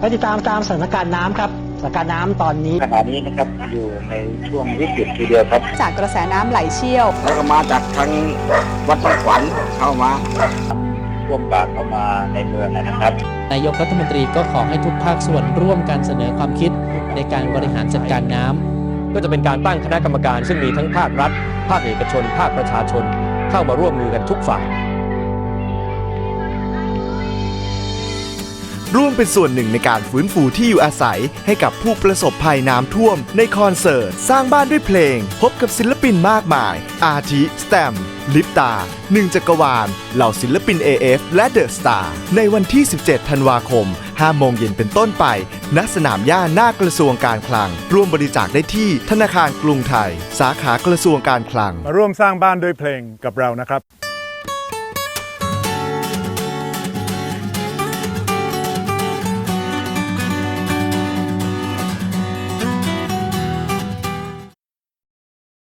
ไปติดตามตามสถานการณ์น้ำครับสถานการณ์น้ำตอนนี้ ขณะนี้นะครับอยู่ในช่วงวิกฤตทีเดียวครับจากกระแสน้ำไหลเชี่ยว แล้วก็มาจากทางวัดบางขวัญเข้ามาท่วมบากเข้ามาในเมืองนะครับ นายกรัฐมนตรีก็ขอให้ทุกภาคส่วนร่วมกันเสนอความคิดในการบริหารจัดการน้ำ ก็จะเป็นการตั้งคณะกรรมการ ซึ่งมีทั้งภาครัฐ ภาคเอกชน ภาคประชาชน เข้ามาร่วมมือกันทุกฝ่าย ร่วมเป็นส่วนหนึ่งในการฟื้นฟูที่อยู่อาศัย ให้กับผู้ประสบภัยน้ำท่วม ในคอนเสิร์ต สร้างบ้านด้วยเพลง พบกับศิลปินมากมาย อาทิสแตมลิปตาหนึ่งจักรวาล เหล่าศิลปิน AF และเดอะสตาร์ในวันที่ 17 ธันวาคม 5 โมงเย็นเป็นต้นไป ณ สนามหญ้าหน้ากระทรวงการคลัง ร่วมบริจาคได้ที่ธนาคารกรุงไทย สาขากระทรวงการคลัง มาร่วมสร้างบ้านด้วยเพลงกับเรานะครับ